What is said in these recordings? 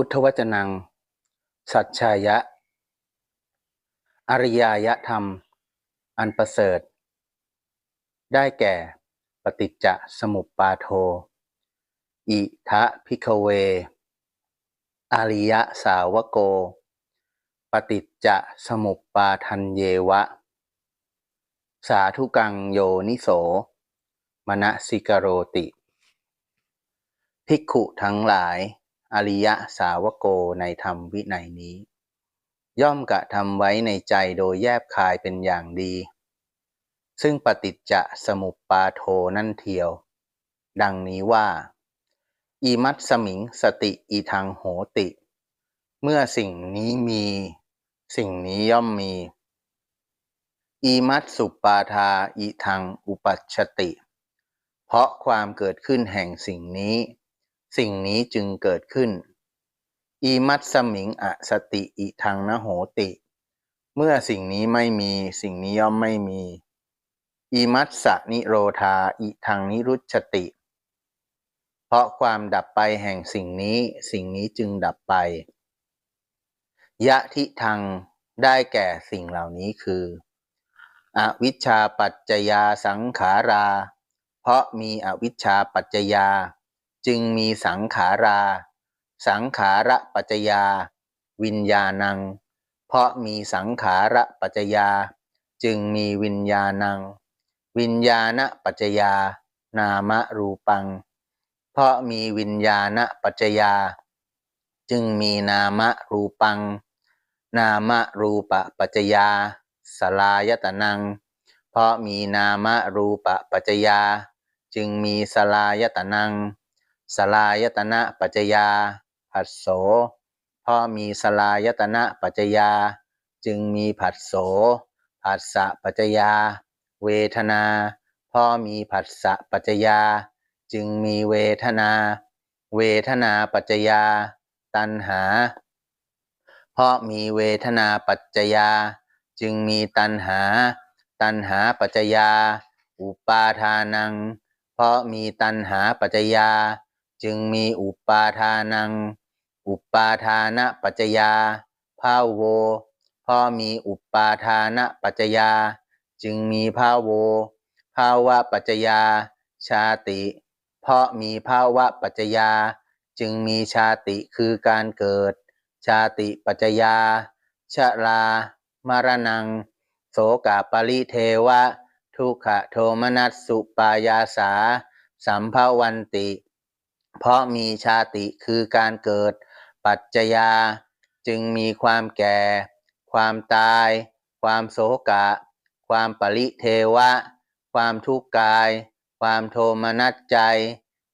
พุทธวจนัง สัจชายะ อริยายธรรม อันประเสริฐ ได้แก่ปฏิจจสมุปปาโท อิทะพิกเว อริยสาวโก ปฏิจจสมุปปาทันเยวะ สาธุกังโยนิโส มณสิกโรติ ภิกขุทั้งหลาย อริยสาวโกในธรรมวินัยนี้ ย่อมกระทำไว้ในใจโดยแยบคายเป็นอย่างดี ซึ่งปฏิจจสมุปปาโทนั่นเทียว ดังนี้ว่า อีมัตสมิงสติอีทางโหติ เมื่อสิ่งนี้มี สิ่งนี้ย่อมมี อีมัตสุปปาทาอีทางอุปัชติ เพราะความเกิดขึ้นแห่งสิ่งนี้ สิ่งนี้จึงเกิดขึ้น อีมัตสมิงอสติอิทางนโหติ เมื่อสิ่งนี้ไม่มีสิ่งนี้ย่อมไม่มี อีมัตสนิโรธาอิทางนิรุชติ เพราะความดับไปแห่งสิ่งนี้สิ่งนี้จึงดับไป ยะทิทางได้แก่สิ่งเหล่านี้คือ อวิชชาปัจจยาสังขารา เพราะมีอวิชชาปัจจยา จึงมีสังขารา สังขาระปัจจยา วิญญาณัง เพราะมีสังขาระปัจจยา จึงมีวิญญาณัง วิญญาณปัจจยา นามรูปัง เพราะมีวิญญาณปัจจยา จึงมีนามรูปัง นามรูปปัจจยา สลายตนัง เพราะมีนามรูปปัจจยาจึงมีสลายตนัง สลายตนะปัจจยา ผัสโส เพราะมีสลายตนะปัจจยา จึงมีผัสโส ผัสสะปัจจยา เวทนา เพราะมีผัสสะปัจจยา จึงมีเวทนา เวทนาปัจจยา ตัณหา เพราะมีเวทนาปัจจยา จึงมีตัณหา ตัณหาปัจจยา อุปาทานัง เพราะมีตัณหาปัจจยา จึงมีอุปาทานัง อุปาทานะปัจจยาภาโวพอมีอุปาทานะปัจจยา จึงมีภาโวภาวะปัจจยา ชาติ เพราะมีภาวะปัจจยา จึงมีชาติคือการเกิด ชาติปัจจยาชรามารนัง โสกาปริเทวะ ทุกขโทมนัสสุปายาสา สัมภวันติ เพราะมีชาติคือการเกิด ปัจจยา จึงมีความแก่ ความตาย ความโศกะ ความปริเทวะ ความทุกข์กาย ความโทมนัสใจ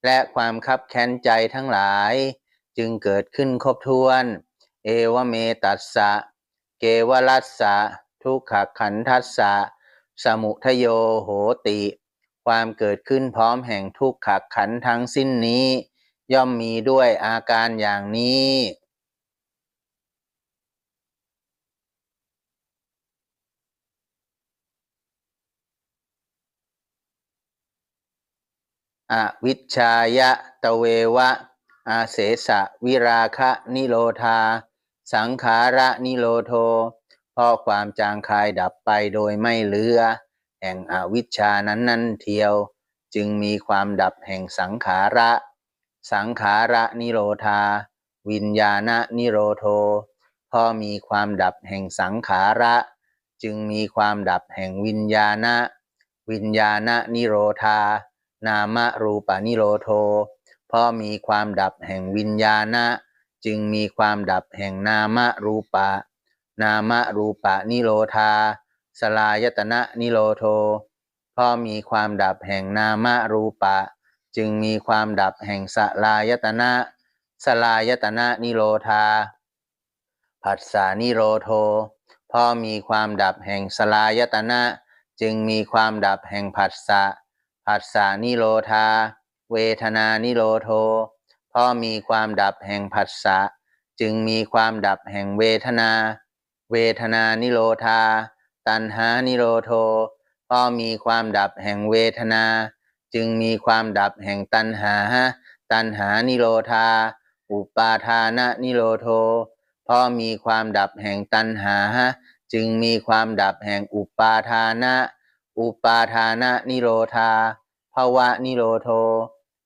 และความคับแค้นใจทั้งหลาย จึงเกิดขึ้นครบถ้วน เอวเมตัสสะ เกวรัสสะ ทุกขขันทัสสะ สมุทโยโหติ ความเกิดขึ้นพร้อมแห่งทุกขขันทั้งสิ้นนี้ ย่อมมีด้วยอาการอย่างนี้ อวิชชายะตะเววะ อาเสสะวิราคะนิโรธา สังขาระนิโรโทพราะความจางคายดับไปโดยไม่เหลือ แห่งอวิชชานั้นนั้นเทียว จึงมีความดับแห่งสังขาระ สังขาระนิโรธา วิญญาณนิโรโทพอมีความดับแห่งสังขาระ จึงมีความดับแห่งวิญญาณวิญญาณนิโรธา นามรูปนิโรโทพอมีความดับแห่งวิญญาณจึงมีความดับแห่งนามรูปะ นามรูปะนิโรธา สลายตนะนิโรโทพอมีความดับแห่งนามรูปะ จึงมีความดับแห่งสลายตนะสลายตนะนิโรธา ผัสสานิโรโทพอมีความดับแห่งสลายตนะ จึงมีความดับแห่งผัสสะผัสสานิโรธา เวทนานิโรโทพอมีความดับแห่งผัสสะจึงมีความดับแห่งเวทนา เวทนานิโรธา ตัณหานิโรโทพอมีความดับแห่งเวทนา จึงมีความดับแห่งตัณหา ตัณหานิโรธา อุปาทานะนิโรโทพราะมีความดับแห่งตัณหา จึงมีความดับแห่งอุปาทานะ อุปาทานะนิโรธาภาวะนิโรโท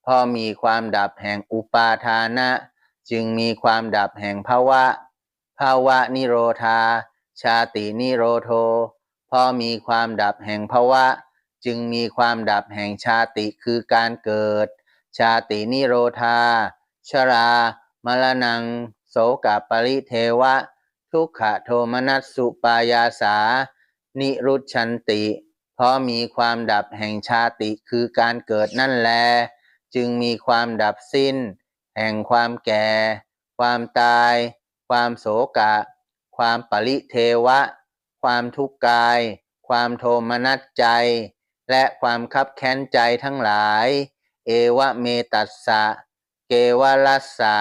พราะมีความดับแห่งอุปาทานะ จึงมีความดับแห่งภาวะ ภาวะนิโรธา ชาตินิโรโทพราะมีความดับแห่งภาวะ จึงมีความดับแห่งชาติคือการเกิด ชาตินิโรธา ชรามรณัง โสกปริเทวะ ทุกขโทมนัสสุปายาสา นิรุชันติ เพราะมีความดับแห่งชาติคือการเกิดนั่นแล จึงมีความดับสิ้น แห่งความแก่ ความตาย ความโศกะ ความปริเทวะ ความทุกข์กาย ความโทมนัสใจ และความคับแค้นใจทั้งหลาย เอวะเมตัสสะ เกวลัสสะ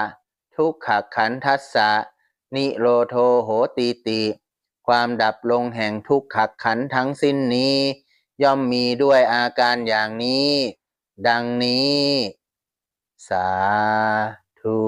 ทุกขขันทัสสะ นิโรโทโหตีติ ความดับลงแห่งทุกขขันธ์ทั้งสิ้นนี้ ย่อมมีด้วยอาการอย่างนี้ ดังนี้ สาธุ